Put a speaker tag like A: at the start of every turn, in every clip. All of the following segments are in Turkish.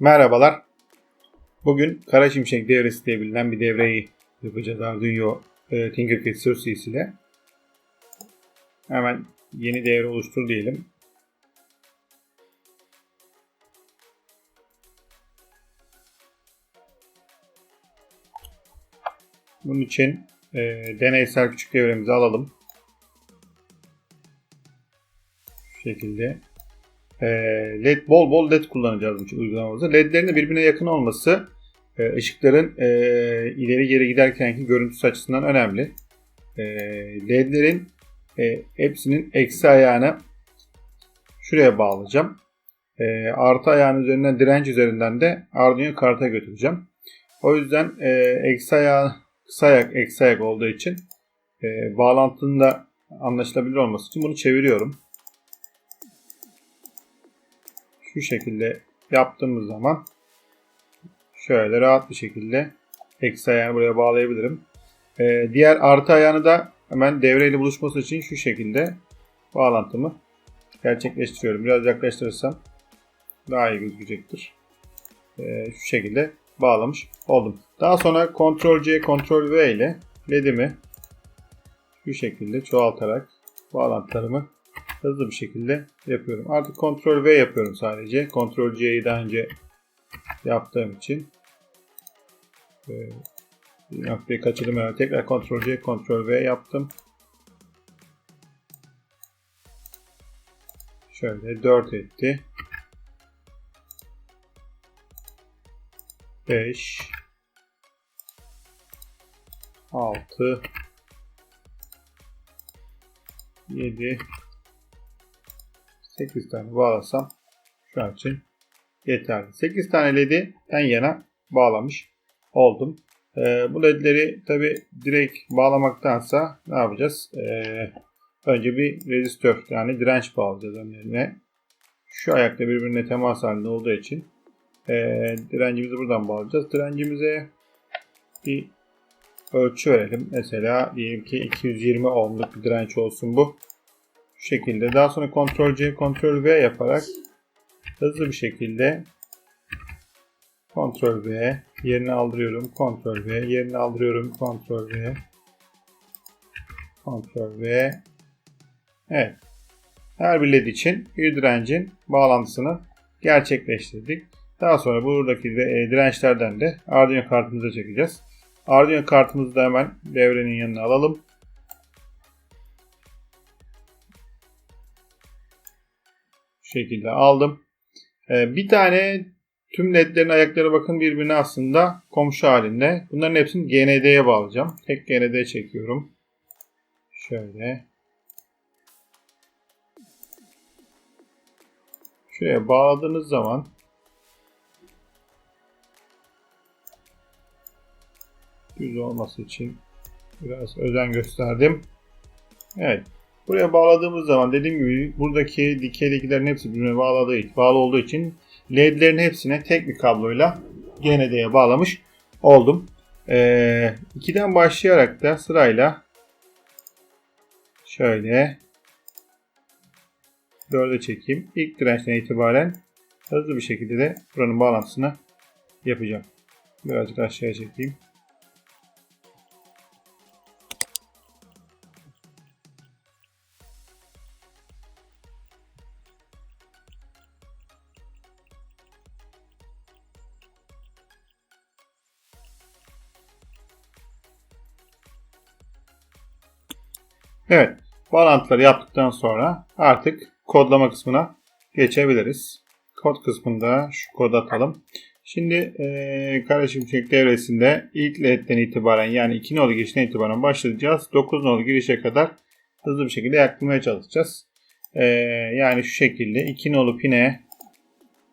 A: Merhabalar. Bugün Kara Şimşek devresi diye bilinen bir devreyi yapacağız Arduino e, Tinkercad Sürsis ile. Hemen yeni devre oluştur diyelim. Bunun için e, deneysel küçük devremizi alalım. Şu şekilde. E, LED bol bol LED kullanacağız bu uygulamamızda. LED'lerin de birbirine yakın olması e, ışıkların e, ileri geri giderkenki görüntüsü açısından önemli. E, LED'lerin hepsinin eksi ayağını şuraya bağlayacağım. E, artı ayağın üzerinden direnç üzerinden de Arduino karta götüreceğim. O yüzden eksi ayağı kısa ayak eksi ayak olduğu için bağlantının da anlaşılabilir olması için bunu çeviriyorum. Şu şekilde yaptığımız zaman şöyle rahat bir şekilde eksi ayağını buraya bağlayabilirim. E, diğer artı ayağını da hemen devreyle buluşması için şu şekilde bağlantımı gerçekleştiriyorum. Biraz yaklaştırırsam daha iyi gözükecektir. E, şu şekilde bağlamış oldum. Daha sonra Ctrl C, Ctrl V ile LED'imi şu şekilde çoğaltarak bağlantılarımı hızlı bir şekilde yapıyorum. Artık Ctrl V yapıyorum sadece. Ctrl C'yi daha önce yaptığım için ee, noktayı kaçırdım herhalde. Tekrar Ctrl C, Ctrl V yaptım. Şöyle 4 etti. 5 6 7 8 tane bağlasam şu an için yeterli. 8 tane LED'i yan yana bağlamış oldum. Ee, bu LED'leri tabi direkt bağlamaktansa ne yapacağız? Ee, önce bir rezistör yani direnç bağlayacağız önlerine. Şu ayakta birbirine temas halinde olduğu için e, direncimizi buradan bağlayacağız. Direncimize bir ölçü verelim. Mesela diyelim ki 220 ohmluk bir direnç olsun bu. Şu şekilde. Daha sonra Ctrl C, Ctrl V yaparak hızlı bir şekilde Ctrl V yerini aldırıyorum. Ctrl V yerini aldırıyorum. Ctrl V Ctrl V Evet. Her bir led için bir direncin bağlantısını gerçekleştirdik. Daha sonra buradaki e, dirençlerden de Arduino kartımıza çekeceğiz. Arduino kartımızı da hemen devrenin yanına alalım. Şekilde aldım. E, bir tane tüm ledlerin ayakları bakın birbirine aslında komşu halinde. Bunların hepsini GND'ye bağlayacağım. Tek GND çekiyorum. Şöyle. Şuraya bağladığınız zaman düz olması için biraz özen gösterdim. Evet. Buraya bağladığımız zaman dediğim gibi buradaki dikeydekilerin hepsi birbirine bağladığı, bağlı olduğu için ledlerin hepsine tek bir kabloyla GND'ye bağlamış oldum. Ee, 2'den başlayarak da sırayla şöyle 4'e çekeyim. İlk dirençten itibaren hızlı bir şekilde de buranın bağlantısını yapacağım. Birazcık aşağıya çekeyim. Evet. Bağlantıları yaptıktan sonra artık kodlama kısmına geçebiliriz. Kod kısmında şu kodu atalım. Şimdi e, kara şimşek devresinde ilk ledden itibaren yani 2 nolu girişten itibaren başlayacağız. 9 nolu girişe kadar hızlı bir şekilde yaklamaya çalışacağız. E, yani şu şekilde 2 nolu pine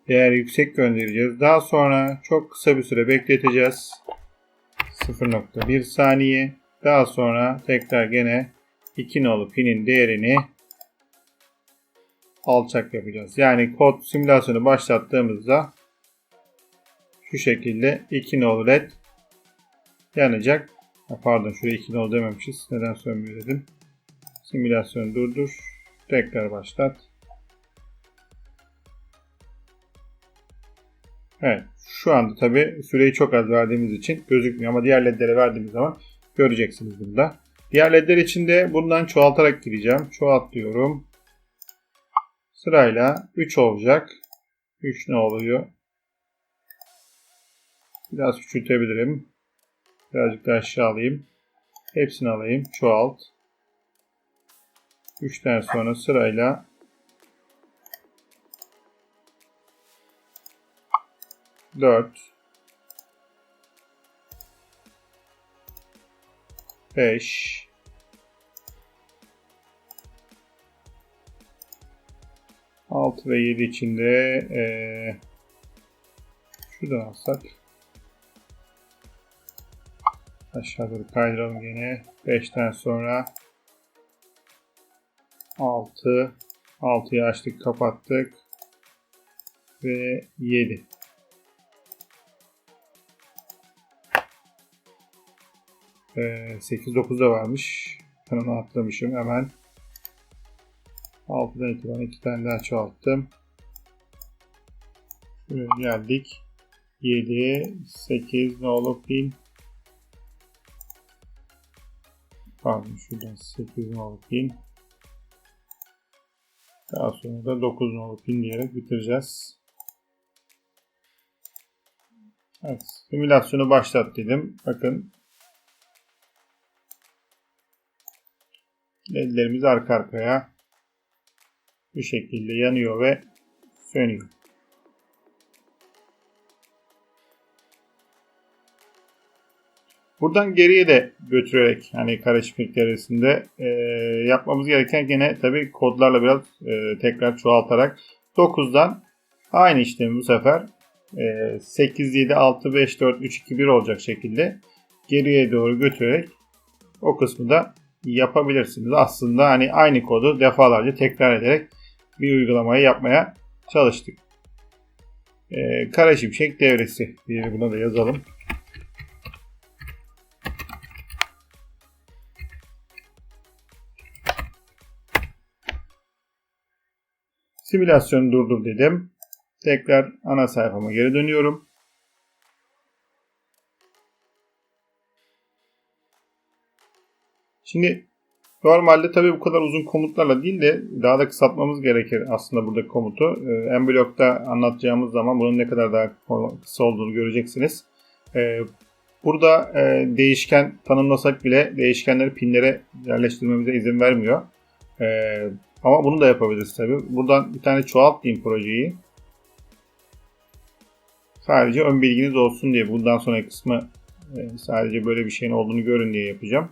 A: değer yüksek göndereceğiz. Daha sonra çok kısa bir süre bekleteceğiz. 0.1 saniye. Daha sonra tekrar gene 2 nolu pinin değerini alçak yapacağız. Yani kod simülasyonu başlattığımızda şu şekilde 2 nolu led yanacak. Pardon şuraya 2 nolu dememişiz. Neden sönmüyor dedim. Simülasyonu durdur. Tekrar başlat. Evet. Şu anda tabi süreyi çok az verdiğimiz için gözükmüyor ama diğer ledlere verdiğimiz zaman göreceksiniz bunda. Diğer ledler için de bundan çoğaltarak gireceğim. Çoğalt diyorum. Sırayla 3 olacak. 3 ne oluyor? Biraz küçültebilirim. Birazcık daha aşağı alayım. Hepsini alayım. Çoğalt. 3'ten sonra sırayla dört, beş, altı ve yedi içinde ee, şuradan alsak. Aşağı doğru kaydıralım gene. 5'ten sonra 6 6'yı açtık kapattık. Ve 7 ee, 8 9 da varmış. Onu atlamışım hemen 6'dan itibaren 2 tane daha çoğalttım. Şuraya geldik. 7 8 ne olur 1000 Pardon şuradan 8 ne olur 1000 daha sonra da 9 nolu pin diyerek bitireceğiz. Evet, simülasyonu başlat dedim. Bakın. Ledlerimiz arka arkaya bu şekilde yanıyor ve sönüyor. Buradan geriye de götürerek hani karışıklık devresinde e, yapmamız gereken gene tabi kodlarla biraz e, tekrar çoğaltarak 9'dan aynı işlemi bu sefer e, 8, 7, 6, 5, 4, 3, 2, 1 olacak şekilde geriye doğru götürerek o kısmı da yapabilirsiniz. Aslında hani aynı kodu defalarca tekrar ederek bir uygulamayı yapmaya çalıştık. E, kara şimşek devresi diye buna da yazalım. Simülasyonu durdur dedim. Tekrar ana sayfama geri dönüyorum. Şimdi normalde tabii bu kadar uzun komutlarla değil de daha da kısaltmamız gerekir aslında burada komutu. Ee, en blokta anlatacağımız zaman bunun ne kadar daha kısa olduğunu göreceksiniz. Ee, burada e, değişken tanımlasak bile değişkenleri pinlere yerleştirmemize izin vermiyor. Ee, ama bunu da yapabiliriz tabi. Buradan bir tane çoğalt diyeyim projeyi. Sadece ön bilginiz olsun diye bundan sonraki kısmı e, sadece böyle bir şeyin olduğunu görün diye yapacağım.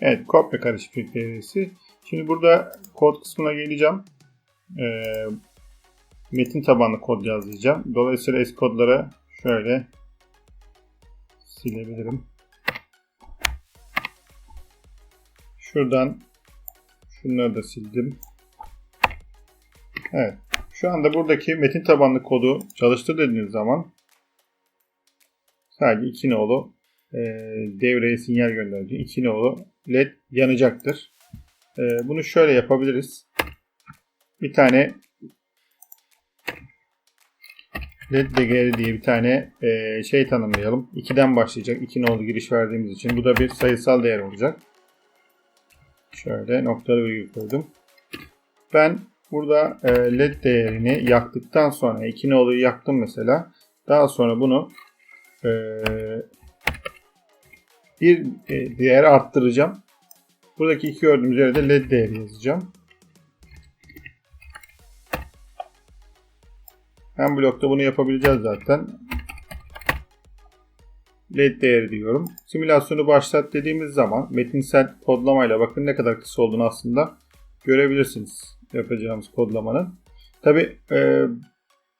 A: Evet, kopya karışıklık devresi. Şimdi burada kod kısmına geleceğim. Ee, metin tabanlı kod yazlayacağım. Dolayısıyla eski kodları şöyle silebilirim. Şuradan şunları da sildim. Evet. Şu anda buradaki metin tabanlı kodu çalıştır dediğiniz zaman sadece iki nolu e, devreye sinyal gönderici iki nolu led yanacaktır. E, bunu şöyle yapabiliriz. Bir tane LedDGR diye bir tane e, şey tanımlayalım. 2'den başlayacak. 2 nolu giriş verdiğimiz için. Bu da bir sayısal değer olacak. Şöyle noktalı virgül koydum. Ben burada e, led değerini yaktıktan sonra 2 noluyu yaktım mesela. Daha sonra bunu e, bir e, değer arttıracağım. Buradaki iki gördüğümüz yere led değeri yazacağım. Hem blokta bunu yapabileceğiz zaten. LED değeri diyorum. Simülasyonu başlat dediğimiz zaman metinsel kodlamayla bakın ne kadar kısa olduğunu aslında görebilirsiniz yapacağımız kodlamanın. Tabi e,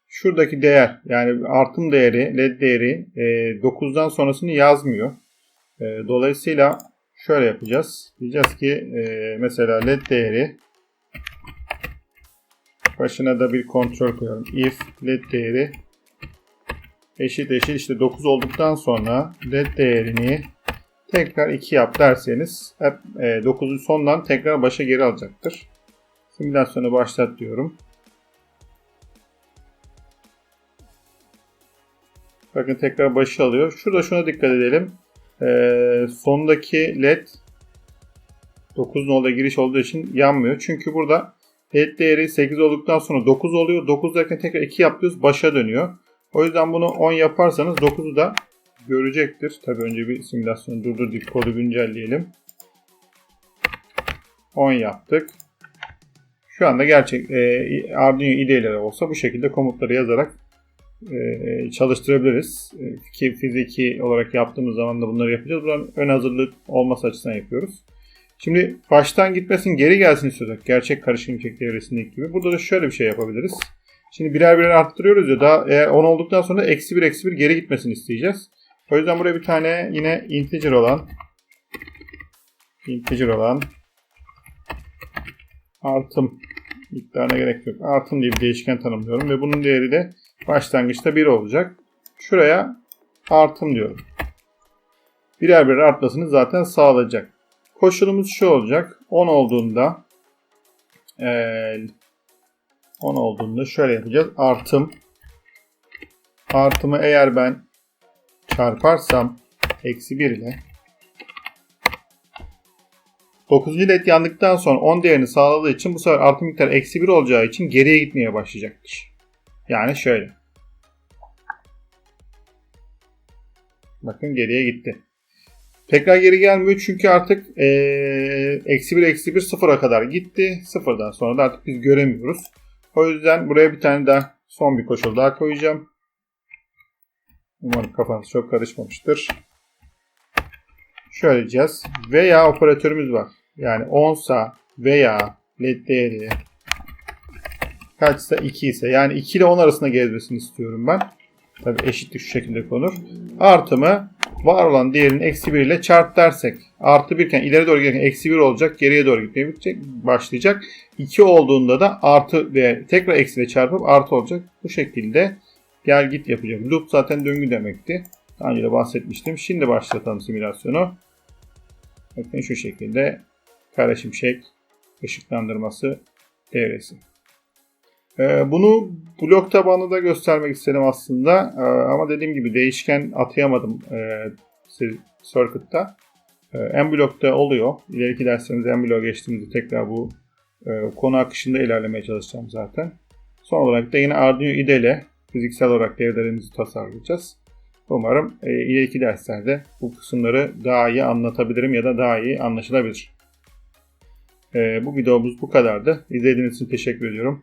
A: şuradaki değer yani artım değeri led değeri e, 9'dan sonrasını yazmıyor. E, dolayısıyla şöyle yapacağız. Diyeceğiz ki e, mesela led değeri Başına da bir kontrol koyalım. If led değeri eşit eşit işte 9 olduktan sonra led değerini Tekrar 2 yap derseniz hep e, 9'un sondan tekrar başa geri alacaktır. Simülasyonu başlat diyorum. Bakın tekrar başı alıyor. Şurada şuna dikkat edelim. Ee, sondaki led 9 nolda giriş olduğu için yanmıyor. Çünkü burada led değeri 8 olduktan sonra 9 oluyor. 9 derken tekrar 2 yapıyoruz. Başa dönüyor. O yüzden bunu 10 yaparsanız 9'u da görecektir. Tabi önce bir simülasyonu durdurduk. Kodu güncelleyelim. 10 yaptık. Şu anda gerçek e, Arduino IDE'leri olsa bu şekilde komutları yazarak e, çalıştırabiliriz. E, ki fiziki olarak yaptığımız zaman da bunları yapacağız. Buranın ön hazırlık olması açısından yapıyoruz. Şimdi baştan gitmesin geri gelsin istiyorsak gerçek karışım çek devresindeki gibi. Burada da şöyle bir şey yapabiliriz. Şimdi birer birer arttırıyoruz ya daha eğer 10 olduktan sonra eksi 1 eksi 1 geri gitmesini isteyeceğiz. O yüzden buraya bir tane yine integer olan integer olan artım miktarına gerek yok. Artım diye bir değişken tanımlıyorum ve bunun değeri de başlangıçta 1 olacak. Şuraya artım diyorum. Birer birer artmasını zaten sağlayacak. Koşulumuz şu olacak. 10 olduğunda ee, 10 olduğunda şöyle yapacağız. Artım artımı eğer ben çarparsam eksi 1 ile 9. led yandıktan sonra 10 değerini sağladığı için bu sefer artı miktar eksi 1 olacağı için geriye gitmeye başlayacaktır. Yani şöyle. Bakın geriye gitti. Tekrar geri gelmiyor çünkü artık eksi 1 eksi 1 sıfıra kadar gitti. Sıfırdan sonra da artık biz göremiyoruz. O yüzden buraya bir tane daha son bir koşul daha koyacağım. Umarım kafanız çok karışmamıştır. Şöyle diyeceğiz. Veya operatörümüz var. Yani 10 sa veya led değeri kaçsa 2 ise yani 2 ile 10 arasında gezmesini istiyorum ben. Tabi eşitlik şu şekilde konur. Artımı var olan değerin eksi 1 ile çarp dersek artı 1 iken ileri doğru giderken eksi 1 olacak geriye doğru gitmeye başlayacak. 2 olduğunda da artı ve tekrar eksi ile çarpıp artı olacak. Bu şekilde gel git yapacak. Loop zaten döngü demekti. Daha önce de bahsetmiştim. Şimdi başlatalım simülasyonu. Bakın şu şekilde kara şimşek ışıklandırması devresi. Ee, bunu blok tabanlı da göstermek istedim aslında. Ee, ama dediğim gibi değişken atayamadım e, circuit'ta. Ee, en blokta oluyor. İleriki derslerimizde en bloğa geçtiğimizde tekrar bu e, konu akışında ilerlemeye çalışacağım zaten. Son olarak da yine Arduino IDE ile fiziksel olarak devrelerimizi tasarlayacağız. Umarım e, ileriki derslerde bu kısımları daha iyi anlatabilirim ya da daha iyi anlaşılabilir. Bu videomuz bu kadardı. İzlediğiniz için teşekkür ediyorum.